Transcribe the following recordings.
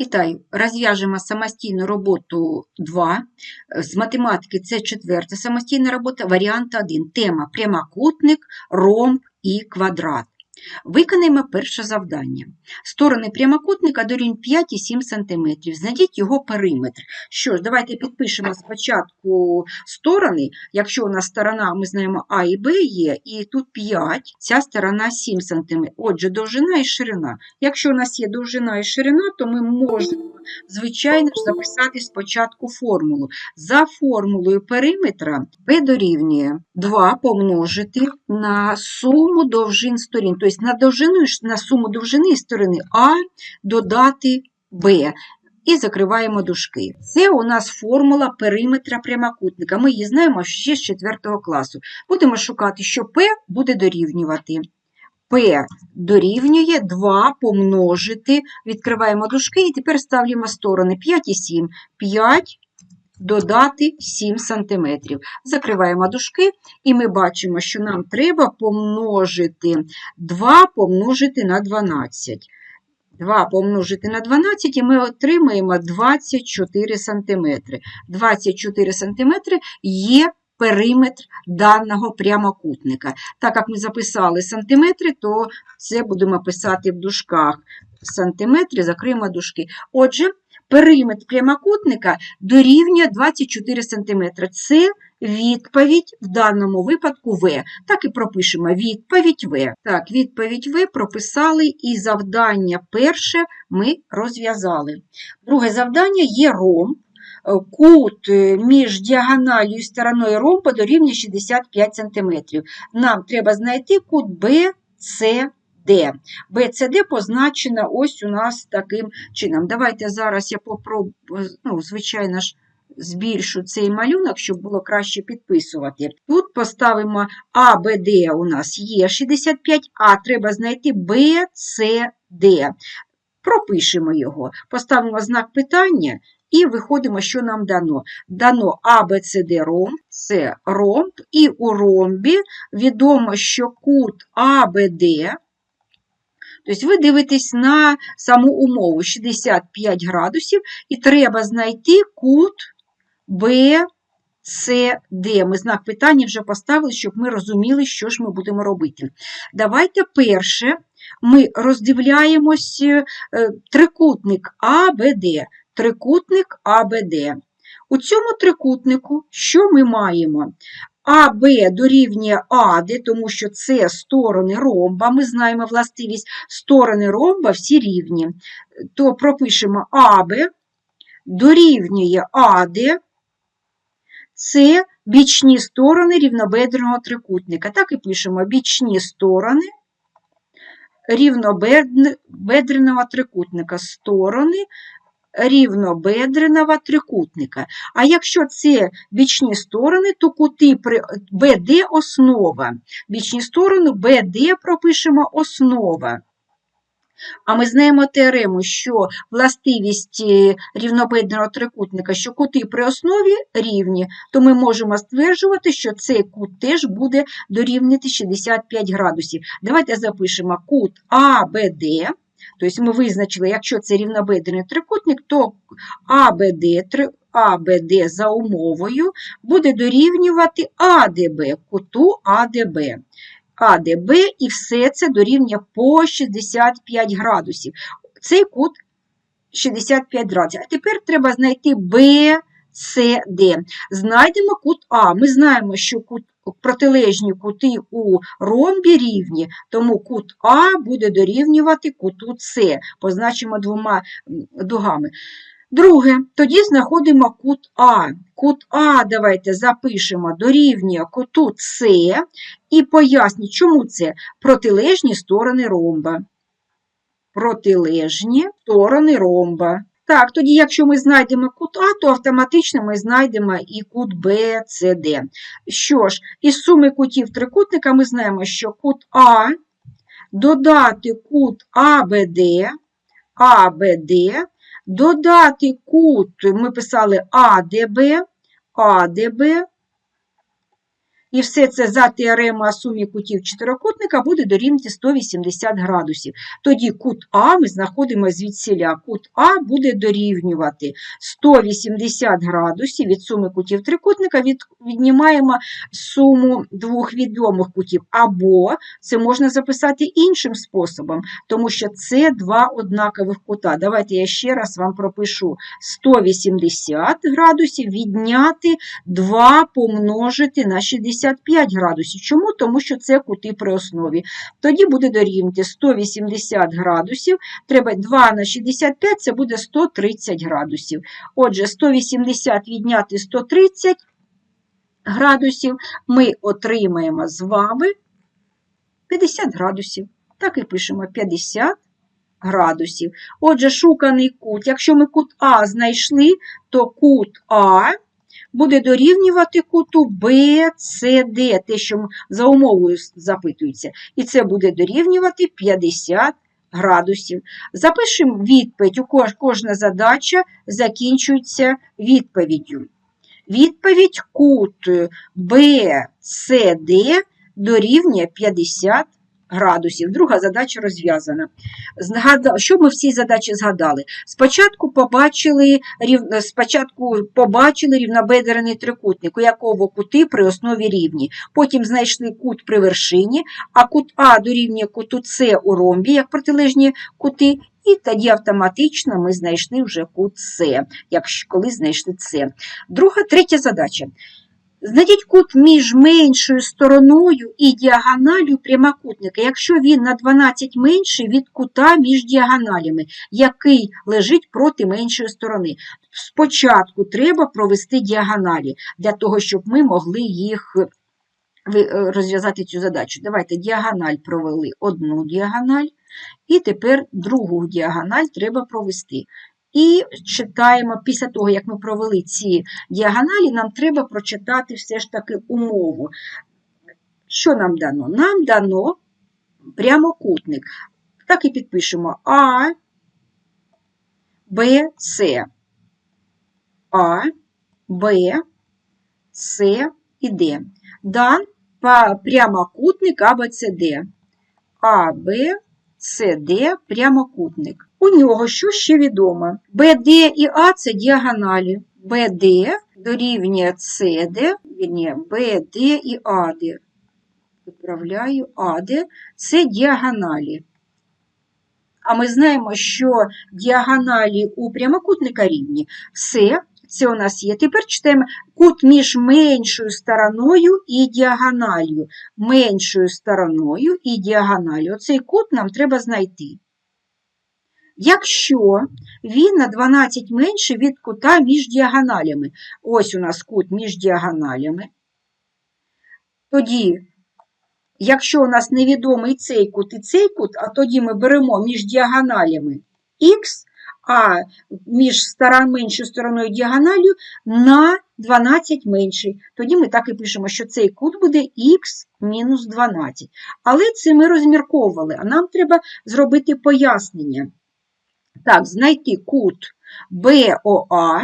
Ітаю, розв'яжемо самостійну роботу 2. З математики це четверта самостійна робота, варіант 1. Тема прямокутник, ромб і квадрат. Виконаємо перше завдання. Сторони прямокутника дорівнюють 5 і 7 см. Знайдіть його периметр. Що ж, давайте підпишемо спочатку сторони. Якщо у нас сторона, ми знаємо А і Б є, і тут 5, ця сторона 7 см. Отже, довжина і ширина. Якщо у нас є довжина і ширина, то ми можемо, звичайно ж, записати спочатку формулу. За формулою периметра P дорівнює 2 помножити на суму довжин сторін. Тобто на довжину, на суму довжини сторони А додати Б. І закриваємо дужки. Це у нас формула периметра прямокутника. Ми її знаємо ще з 4 класу. Будемо шукати, що P буде дорівнювати. P дорівнює 2 помножити, відкриваємо дужки і тепер ставимо сторони 5 і 7. 5 додати 7 см. Закриваємо дужки, і ми бачимо, що нам треба помножити 2 помножити на 12. 2 помножити на 12, і ми отримаємо 24 см. 24 см є периметр даного прямокутника. Так як ми записали сантиметри, то це будемо писати в дужках. Сантиметри, закриємо дужки. Отже, периметр прямокутника дорівнює 24 см. Це відповідь в даному випадку В. Так і пропишемо відповідь В. Так, відповідь В прописали і завдання перше ми розв'язали. Друге завдання є ромб. Кут між діагональю і стороною ромба дорівнює 65 см. Нам треба знайти кут BCD. BCD позначена ось у нас таким чином. Давайте зараз я попробую, ну, звичайно ж, збільшу цей малюнок, щоб було краще підписувати. Тут поставимо АБД у нас є 65, а треба знайти BCD. Пропишемо його, поставимо знак питання і виходимо, що нам дано. Дано ABCD ромб, це ромб, і у ромбі відомо, що кут АБД. Тобто ви дивитесь на саму умову 65 градусів, і треба знайти кут BCD. Ми знак питання вже поставили, щоб ми розуміли, що ж ми будемо робити. Давайте перше ми роздивляємось трикутник АБД. Трикутник АБД. У цьому трикутнику що ми маємо? АБ дорівнює АД, тому що це сторони ромба. Ми знаємо властивість сторони ромба всі рівні. То пропишемо АБ дорівнює АД. Це бічні сторони рівнобедреного трикутника. Так і пишемо бічні сторони рівнобедреного трикутника. Сторони рівнобедреного трикутника. А якщо це бічні сторони, то кути при БД основа. Бічні сторони БД пропишемо основа. А ми знаємо теорему, що властивість рівнобедреного трикутника, що кути при основі рівні, то ми можемо стверджувати, що цей кут теж буде дорівнювати 65 градусів. Давайте запишемо кут АБД. Тобто ми визначили, якщо це рівнобедрений трикутник, то АБД, АБД за умовою буде дорівнювати АДБ, куту АДБ. АДБ і все це дорівнює по 65 градусів. Цей кут 65 градусів. А тепер треба знайти BCD. Знайдемо кут А. Ми знаємо, що кут протилежні кути у ромбі рівні, тому кут А буде дорівнювати куту С. Позначимо двома дугами. Друге, тоді знаходимо кут А. Кут А, давайте запишемо, дорівнює куту С і поясню, чому це протилежні сторони ромба. Протилежні сторони ромба. Так, тоді, якщо ми знайдемо кут А, то автоматично ми знайдемо і кут Б, С, Д. Що ж, із суми кутів трикутника ми знаємо, що кут А додати кут АБД, АБД, додати кут, ми писали АДБ, АДБ, І все це за теоремою сумі кутів чотирикутника буде дорівнювати 180 градусів. Тоді кут А ми знаходимо звідсіля. Кут А буде дорівнювати 180 градусів від суми кутів трикутника, від, віднімаємо суму двох відомих кутів. Або це можна записати іншим способом, тому що це два однакових кута. Давайте я ще раз вам пропишу 180 градусів відняти 2 помножити на 65 градусів. Чому? Тому що це кути при основі. Тоді буде дорівнювати 180 градусів. Треба 2 на 65, це буде 130 градусів. Отже, 180 відняти 130 градусів ми отримаємо з вами 50 градусів. Так і пишемо 50 градусів. Отже, шуканий кут. Якщо ми кут А знайшли, то кут А буде дорівнювати куту BCD, те, що за умовою запитується. І це буде дорівнювати 50 градусів. Запишемо відповідь. Кожна задача закінчується відповіддю. Відповідь кут BCD дорівнює 50 градусів. Друга задача розв'язана. Що ми в цій задачі згадали? Спочатку побачили. Спочатку побачили рівнобедрений трикутник, у якого кути при основі рівні. Потім знайшли кут при вершині, а кут А дорівнює куту С у ромбі, як протилежні кути. І тоді автоматично ми знайшли вже кут С, коли знайшли С. Друга, третя задача. Знайдіть кут між меншою стороною і діагоналю прямокутника, якщо він на 12 менший від кута між діагоналями, який лежить проти меншої сторони. Спочатку треба провести діагоналі, для того, щоб ми могли їх е, розв'язати цю задачу. Давайте діагональ провели одну діагональ, і тепер другу діагональ треба провести. І читаємо, після того, як ми провели ці діагоналі, нам треба прочитати все ж таки умову. Що нам дано? Нам дано прямокутник. Так і підпишемо А, Б, С. А, Б, С і Д. Дан прямокутник АБЦД. А, Б, С, Д прямокутник. У нього що ще відомо? БД і А це діагоналі. БД дорівнює СД, вірні, БД і АД. Виправляю АД це діагоналі. А ми знаємо, що діагоналі у прямокутника рівні. Все, це у нас є. Тепер читаємо кут між меншою стороною і діагональю. Меншою стороною і діагональю. Оцей кут нам треба знайти. Якщо він на 12 менше від кута між діагоналями. Ось у нас кут між діагоналями. Тоді, якщо у нас невідомий цей кут і цей кут, а тоді ми беремо між діагоналями х, а між стара, меншою стороною діагоналю на 12 менший. Тоді ми так і пишемо, що цей кут буде х мінус 12. Але це ми розмірковували, а нам треба зробити пояснення. Так, знайти кут БОА,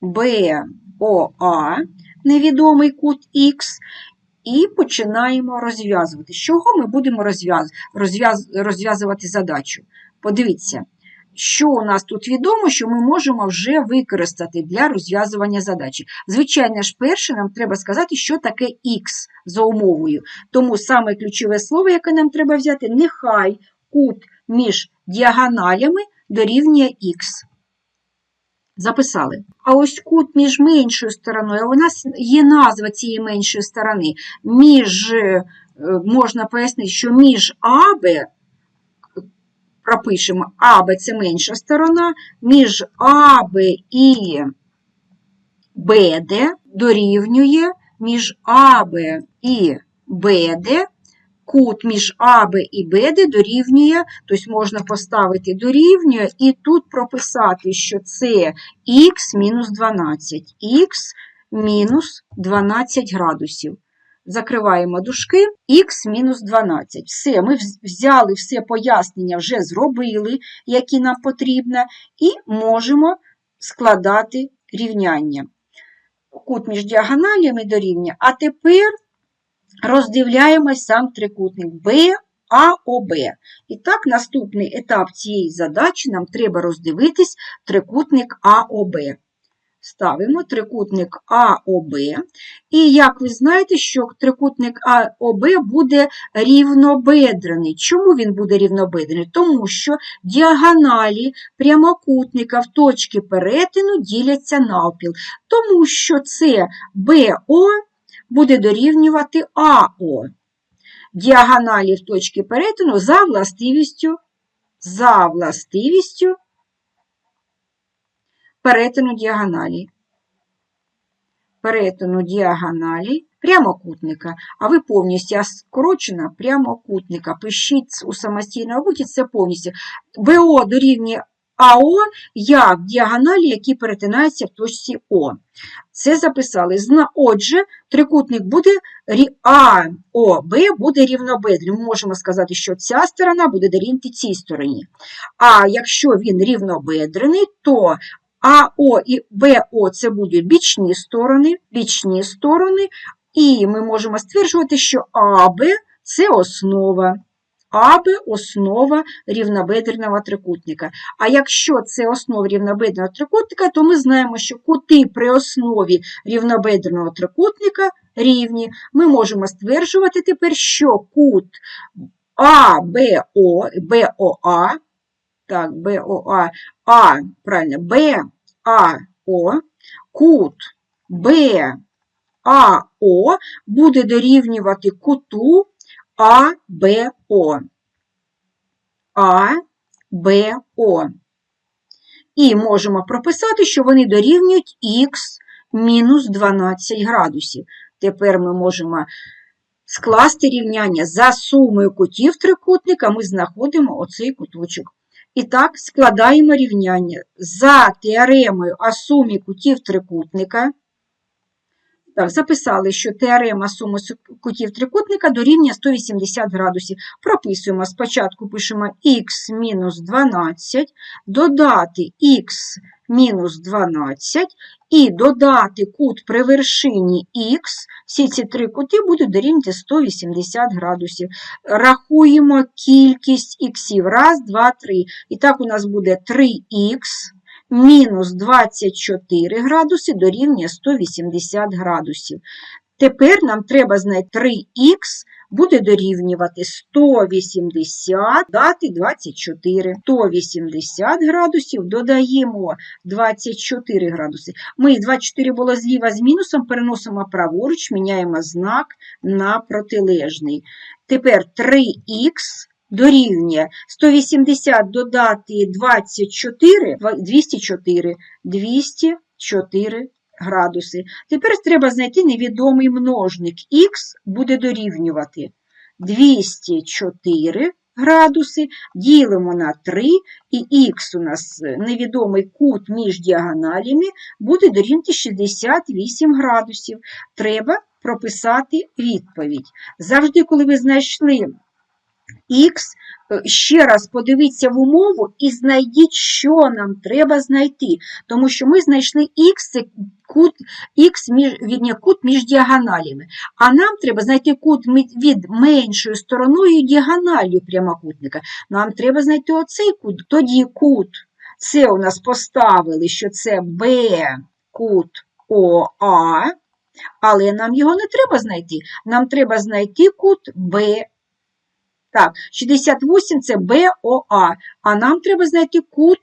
БОА, невідомий кут Х, і починаємо розв'язувати. З чого ми будемо розв'яз... розв'яз... розв'язувати задачу? Подивіться, що у нас тут відомо, що ми можемо вже використати для розв'язування задачі. Звичайно ж, перше нам треба сказати, що таке Х за умовою. Тому саме ключове слово, яке нам треба взяти, нехай кут між діагоналями дорівнює х. Записали. А ось кут між меншою стороною, у нас є назва цієї меншої сторони. Між, е, можна пояснити, що між АБ, пропишемо, АБ це менша сторона, між АБ і БД дорівнює між АБ і БД кут між АБ і БД дорівнює, тобто можна поставити дорівнює, і тут прописати, що це х мінус 12, х мінус 12 градусів. Закриваємо дужки, х мінус 12. Все, ми взяли все пояснення, вже зробили, які нам потрібно, і можемо складати рівняння. Кут між діагоналями дорівнює. А тепер роздивляємось сам трикутник БАОБ. І так, наступний етап цієї задачі нам треба роздивитись трикутник АОБ. Ставимо трикутник АОБ. І як ви знаєте, що трикутник АОБ буде рівнобедрений. Чому він буде рівнобедрений? Тому що діагоналі прямокутника в точці перетину діляться навпіл. Тому що це БО буде дорівнювати АО. Діагоналі в точці перетину за властивістю, за властивістю перетину діагоналі. Перетину діагоналі прямокутника. А ви повністю скорочена прямокутника. Пишіть у самостійній роботі це повністю. БО дорівнює АО як діагоналі, які перетинаються в точці О. Це записали. Отже, трикутник буде АОБ буде рівнобедрим. Ми можемо сказати, що ця сторона буде дорівнювати цій стороні. А якщо він рівнобедрений, то АО і БО це будуть бічні сторони, бічні сторони, і ми можемо стверджувати, що АБ це основа. АБ основа рівнобедреного трикутника. А якщо це основа рівнобедреного трикутника, то ми знаємо, що кути при основі рівнобедреного трикутника рівні. Ми можемо стверджувати тепер, що кут АБО, БОА, так, БОА, А, правильно, БАО, кут БАО буде дорівнювати куту АБО. АБО. І можемо прописати, що вони дорівнюють х мінус 12 градусів. Тепер ми можемо скласти рівняння за сумою кутів трикутника, ми знаходимо оцей куточок. І так, складаємо рівняння за теоремою о сумі кутів трикутника. Так, записали, що теорема суми кутів трикутника дорівнює 180 градусів. Прописуємо, спочатку пишемо х мінус 12, додати х мінус 12 і додати кут при вершині х, всі ці три кути будуть дорівнювати 180 градусів. Рахуємо кількість іксів. Раз, два, три. І так у нас буде 3х мінус 24 градуси дорівнює 180 градусів. Тепер нам треба знайти 3х буде дорівнювати 180 дати 24. 180 градусів додаємо 24 градуси. Ми 24 було зліва з мінусом, переносимо праворуч, міняємо знак на протилежний. Тепер 3х дорівнює 180 додати 24, 204, 204 градуси. Тепер треба знайти невідомий множник. Х буде дорівнювати 204 градуси, ділимо на 3, і х у нас невідомий кут між діагоналями буде дорівнювати 68 градусів. Треба прописати відповідь. Завжди, коли ви знайшли Х, е, ще раз подивіться в умову і знайдіть, що нам треба знайти. Тому що ми знайшли Х, кут Х між, від, кут між діагоналями. А нам треба знайти кут від меншою стороною діагональю прямокутника. Нам треба знайти оцей кут. Тоді кут. Це у нас поставили, що це Б кут ОА, але нам його не треба знайти. Нам треба знайти кут Б так, 68 це БОА, а нам треба знайти кут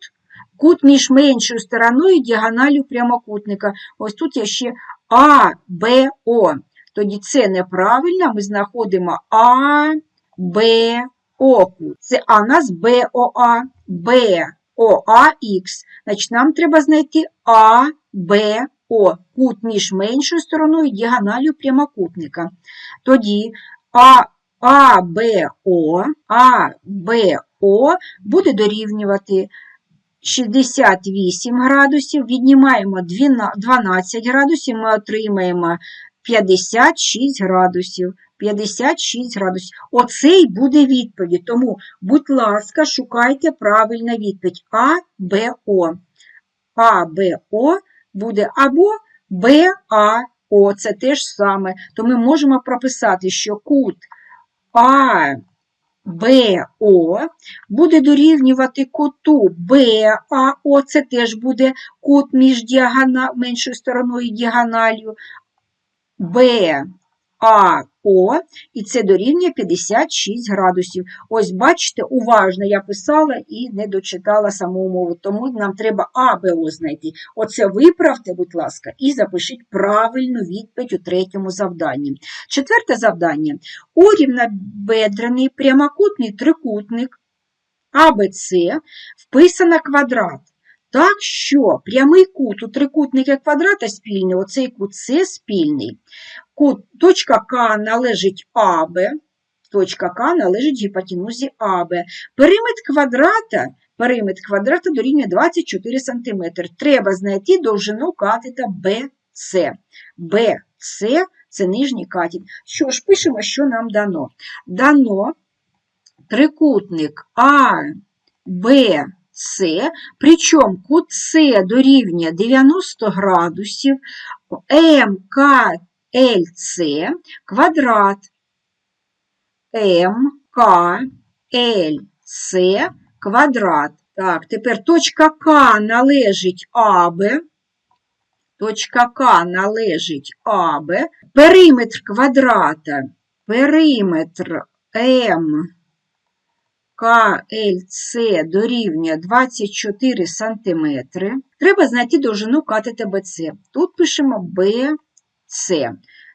кут між меншою стороною діагоналю прямокутника. Ось тут є ще АБО. Тоді це неправильно, ми знаходимо АБО. Це А у нас БОА, БОАХ. Значить, нам треба знайти АБО, кут між меншою стороною діагоналю прямокутника. Тоді А АБО, АБО буде дорівнювати 68 градусів, віднімаємо 12 градусів, ми отримаємо 56 градусів. 56 градусів. Оцей буде відповідь. Тому, будь ласка, шукайте правильну відповідь АБО. АБО буде або БАО. Це те ж саме. То ми можемо прописати, що кут АБО буде дорівнювати куту БАО, це теж буде кут між діагона... меншою стороною і діагональю. БАО, і це дорівнює 56 градусів. Ось, бачите, уважно я писала і не дочитала саму мову, тому нам треба АБО знайти. Оце виправте, будь ласка, і запишіть правильну відповідь у третьому завданні. Четверте завдання. У рівнобедрений прямокутний трикутник АБЦ вписано квадрат. Так що прямий кут у трикутника квадрата спільний, оцей кут С спільний. Кут, точка К належить АБ, точка К належить гіпотенузі АБ. Периметр квадрата, периметр квадрата дорівнює 24 см. Треба знайти довжину катета BC. BC – це нижній катет. Що ж, пишемо, що нам дано. Дано трикутник АБ С, причому кут С дорівнює 90 градусів, МКЛЦ квадрат МКЛЦ квадрат. Так, тепер точка К належить АБ. Точка К належить АБ. Периметр квадрата, периметр М. КЛЦ дорівнює 24 см. Треба знайти довжину катета БЦ. Тут пишемо БЦ.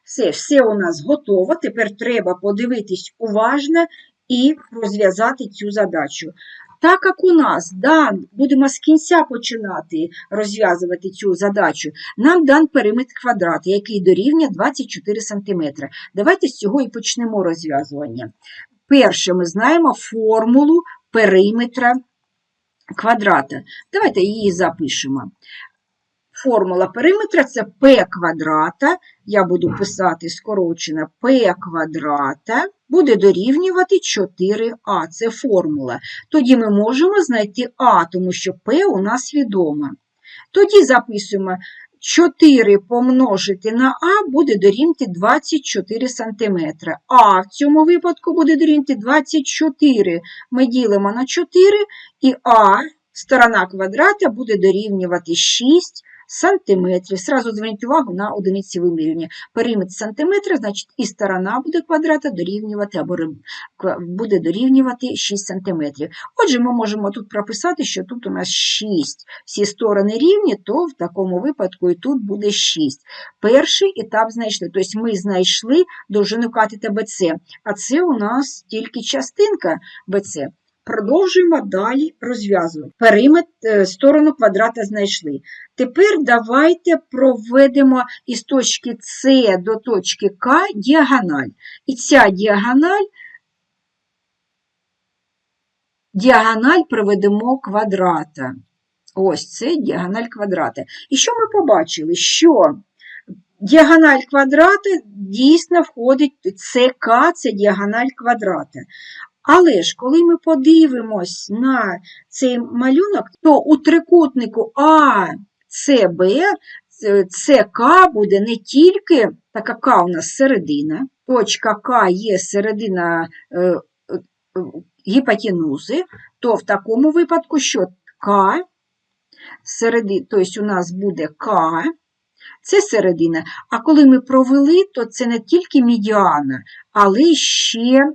Все, все у нас готово. Тепер треба подивитись уважно і розв'язати цю задачу. Так як у нас дан, будемо з кінця починати розв'язувати цю задачу, нам дан периметр квадрата, який дорівнює 24 см. Давайте з цього і почнемо розв'язування. Перше, ми знаємо формулу периметра квадрата. Давайте її запишемо. Формула периметра це p квадрата. Я буду писати скорочено p квадрата, буде дорівнювати 4а. Це формула. Тоді ми можемо знайти а, тому що p у нас відома. Тоді записуємо 4 помножити на А буде дорівняти 24 см. А в цьому випадку буде дорівнювати 24. Ми ділимо на 4, і А, сторона квадрата, буде дорівнювати 6 сантиметрів. Сразу зверніть увагу на одиниці вимірювання. Периметр сантиметра, значить, і сторона буде квадрата дорівнювати або буде дорівнювати 6 сантиметрів. Отже, ми можемо тут прописати, що тут у нас 6. Всі сторони рівні, то в такому випадку і тут буде 6. Перший етап знайшли. Тобто ми знайшли довжину катета БЦ, а це у нас тільки частинка БЦ. Продовжуємо далі розв'язувати. Периметр е, сторону квадрата знайшли. Тепер давайте проведемо із точки С до точки К діагональ. І ця діагональ, діагональ проведемо квадрата. Ось це діагональ квадрата. І що ми побачили? Що діагональ квадрата дійсно входить СК, це діагональ квадрата. Але ж, коли ми подивимось на цей малюнок, то у трикутнику А, С, Б, СК буде не тільки така К у нас середина, точка К є середина е, е, гіпотенузи, то в такому випадку, що К, середи, тобто у нас буде К, це середина. А коли ми провели, то це не тільки медіана, але ще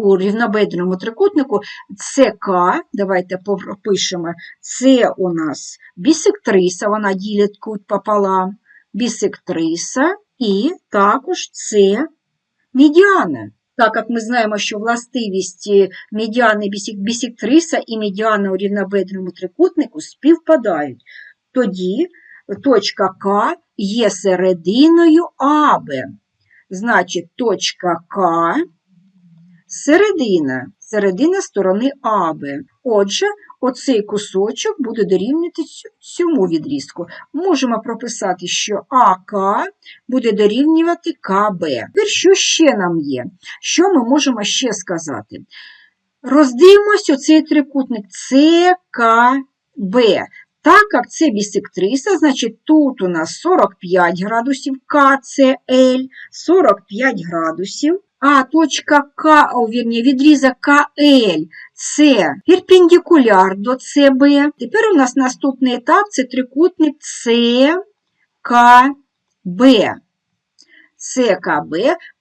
у рівнобедреному трикутнику СК, давайте пропишемо, це у нас бісектриса, вона ділить кут пополам, бісектриса, і також це медіана. Так як ми знаємо, що властивість медіани бісектриса і медіана у рівнобедреному трикутнику співпадають, тоді точка К є серединою АБ. Значить, точка К середина, середина сторони АБ. Отже, оцей кусочок буде дорівнювати цьому відрізку. Можемо прописати, що АК буде дорівнювати КБ. Тепер що ще нам є? Що ми можемо ще сказати? Роздивимось оцей трикутник ЦКБ. Так як це бісектриса, значить тут у нас 45 градусів КЦЛ, 45 градусів. А точка К, о, вірні, відрізок КЛ це перпендикуляр до СБ. Тепер у нас наступний етап це трикутник ЦКБ. ЦКБ,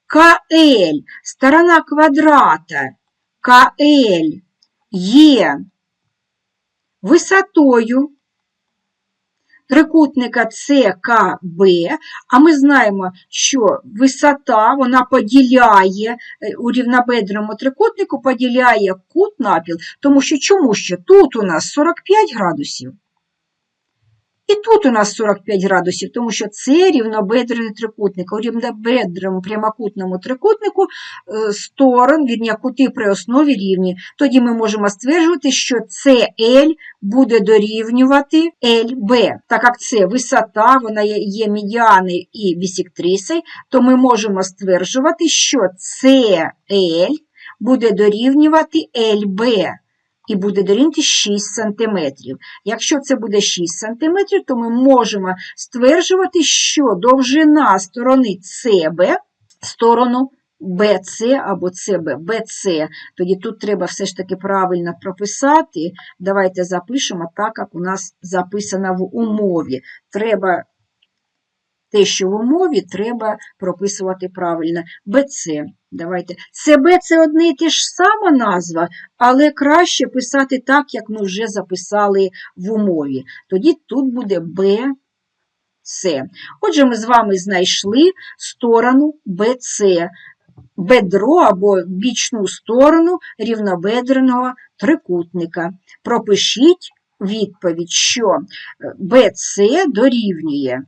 КЛ, сторона квадрата КЛ є висотою трикутника ЦКБ, а ми знаємо, що висота вона поділяє е, у рівнобедреному трикутнику, поділяє кут напіл, тому що чому ще? Тут у нас 45 градусів, і тут у нас 45 градусів, тому що це рівнобедрений трикутник. У рівнобедреному прямокутному трикутнику е, сторон, вірні, кути при основі рівні. Тоді ми можемо стверджувати, що CL буде дорівнювати LB. Так як це висота, вона є- медіаною і бісектрисою, то ми можемо стверджувати, що CL буде дорівнювати LB і буде дорівнювати 6 см. Якщо це буде 6 см, то ми можемо стверджувати, що довжина сторони CB, сторону BC або CB, BC, тоді тут треба все ж таки правильно прописати. Давайте запишемо так, як у нас записано в умові. Треба те, що в умові, треба прописувати правильно. BC. Давайте. CB – це одне і те ж сама назва, але краще писати так, як ми вже записали в умові. Тоді тут буде BC. Отже, ми з вами знайшли сторону BC, бедро або бічну сторону рівнобедреного трикутника. Пропишіть відповідь, що BC дорівнює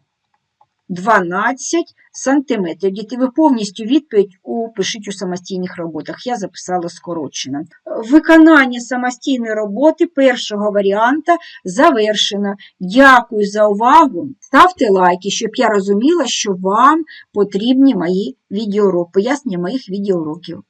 12 сантиметрів. Діти, ви повністю відповідь упишіть у самостійних роботах. Я записала скорочено. Виконання самостійної роботи першого варіанта завершено. Дякую за увагу. Ставте лайки, щоб я розуміла, що вам потрібні мої відеоуроки, пояснення моїх відеоуроків.